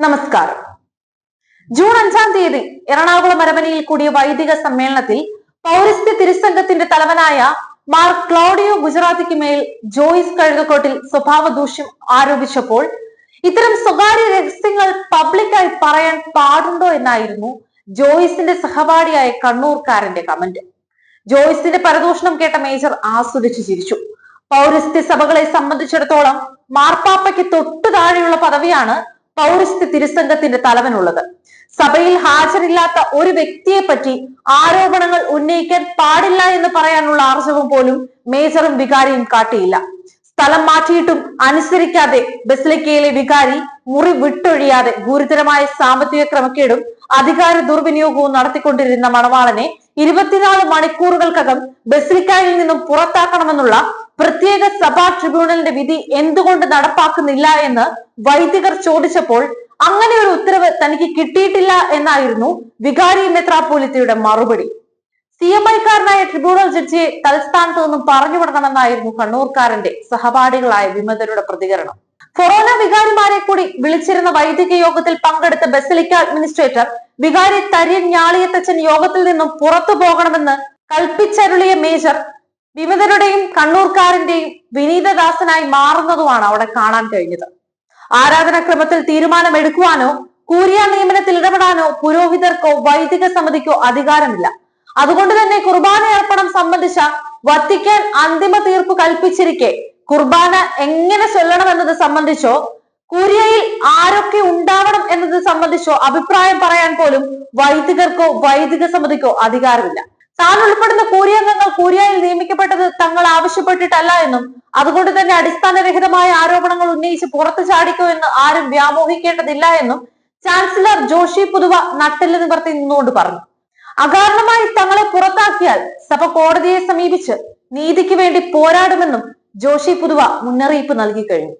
നമസ്കാരം. ജൂൺ അഞ്ചാം തീയതി എറണാകുളം അരമനയിൽ കൂടിയ വൈദിക സമ്മേളനത്തിൽ പൗരസ്ത്യ തിരുസംഘത്തിന്റെ തലവനായ മാർ ക്ലോഡിയോ ഗുജറാത്തിക്ക് മേൽ ജോയിസ് കഴുകക്കോട്ടിൽ സ്വഭാവ ദൂഷ്യം ആരോപിച്ചപ്പോൾ ഇത്തരം സ്വകാര്യ രഹസ്യങ്ങൾ പബ്ലിക്കായി പറയാൻ പാടുണ്ടോ എന്നായിരുന്നു ജോയിസിന്റെ സഹപാഠിയായ കണ്ണൂർക്കാരന്റെ കമന്റ് ജോയിസിന്റെ പരദൂഷണം കേട്ട മേജർ ആസ്വദിച്ചു ചിരിച്ചു. പൗരസ്ത്യ സഭകളെ സംബന്ധിച്ചിടത്തോളം മാർപ്പാപ്പയ്ക്ക് തൊട്ടു താഴെയുള്ള പദവിയാണ് പൗരസ്ത്യ തിരുസംഘത്തിന്റെ തലവനുള്ളത്. സഭയിൽ ഹാജരില്ലാത്ത ഒരു വ്യക്തിയെ പറ്റി ആരോപണങ്ങൾ ഉന്നയിക്കാൻ പാടില്ല എന്ന് പറയാനുള്ള ആർജവം പോലും മേജറും വികാരിയും കാട്ടിയില്ല. സ്ഥലം മാറ്റിയിട്ടും അനുസരിക്കാതെ ബസിലിക്കയിലെ വികാരി മുറി വിട്ടൊഴിയാതെ ഗുരുതരമായ സാമ്പത്തിക ക്രമക്കേടും അധികാര ദുർവിനിയോഗവും നടത്തിക്കൊണ്ടിരുന്ന മണവാളനെ ഇരുപത്തിനാല് മണിക്കൂറുകൾക്കകം ബസിലിക്കയിൽ നിന്നും പുറത്താക്കണമെന്നുള്ള പ്രത്യേക സഭാ ട്രിബ്യൂണലിന്റെ വിധി എന്തുകൊണ്ട് നടപ്പാക്കുന്നില്ല എന്ന് വൈദികർ ചോദിച്ചപ്പോൾ അങ്ങനെ ഒരു ഉത്തരവ് തനിക്ക് കിട്ടിയിട്ടില്ല എന്നായിരുന്നു വികാരി മെത്രാപ്പോലിത്തയുടെ മറുപടി. സി എം ഐക്കാരനായ ട്രിബ്യൂണൽ ജഡ്ജിയെ തലസ്ഥാനത്ത് നിന്നും പറഞ്ഞു വിടണമെന്നായിരുന്നു കണ്ണൂർക്കാരന്റെ സഹപാഠികളായ വിമതരുടെ പ്രതികരണം. കൊറോണ വികാരിമാരെ കൂടി വിളിച്ചിരുന്ന വൈദിക യോഗത്തിൽ പങ്കെടുത്ത ബസലിക്ക അഡ്മിനിസ്ട്രേറ്റർ വികാരി തര്യൻ ഞാളിയത്തച്ഛൻ യോഗത്തിൽ നിന്നും പുറത്തു പോകണമെന്ന് കൽപ്പിച്ചരുളിയ മേജർ വിമതരുടെയും കണ്ണൂർക്കാരന്റെയും വിനീതദാസനായി മാറുന്നതുമാണ് അവിടെ കാണാൻ കഴിഞ്ഞത്. ആരാധനാക്രമത്തിൽ തീരുമാനമെടുക്കുവാനോ കൂരിയ നിയമനത്തിൽ ഇടപെടാനോ പുരോഹിതർക്കോ വൈദിക സമിതിക്കോ അധികാരമില്ല. അതുകൊണ്ട് തന്നെ കുർബാന അർപ്പണം സംബന്ധിച്ച വത്തിക്കാൻ അന്തിമ തീർപ്പ് കൽപ്പിച്ചിരിക്കെ കുർബാന എങ്ങനെ ചൊല്ലണം ചൊല്ലണമെന്നത് സംബന്ധിച്ചോ കൂരിയയിൽ ആരൊക്കെ ഉണ്ടാവണം എന്നത് സംബന്ധിച്ചോ അഭിപ്രായം പറയാൻ പോലും വൈദികർക്കോ വൈദിക സമിതിക്കോ അധികാരമില്ല. താൻ ഉൾപ്പെടുന്ന കൂരിയംഗങ്ങൾ കൂരിയയിൽ നിയമിക്കപ്പെട്ടത് തങ്ങൾ ആവശ്യപ്പെട്ടിട്ടല്ല എന്നും അതുകൊണ്ട് തന്നെ അടിസ്ഥാനരഹിതമായ ആരോപണങ്ങൾ ഉന്നയിച്ച് പുറത്തു ചാടിക്കോ എന്ന് ആരും വ്യാമോഹിക്കേണ്ടതില്ല എന്നും ചാൻസലർ ജോഷി പുതുവ നട്ടിൽ നിവർത്തി നിന്നുകൊണ്ട് പറഞ്ഞു. അകാരണമായി തങ്ങളെ പുറത്താക്കിയാൽ സഭ കോടതിയെ സമീപിച്ച് നീതിക്ക് വേണ്ടി പോരാടുമെന്നും ജോഷി പുതുവ മുന്നറിയിപ്പ് നൽകി കഴിഞ്ഞു.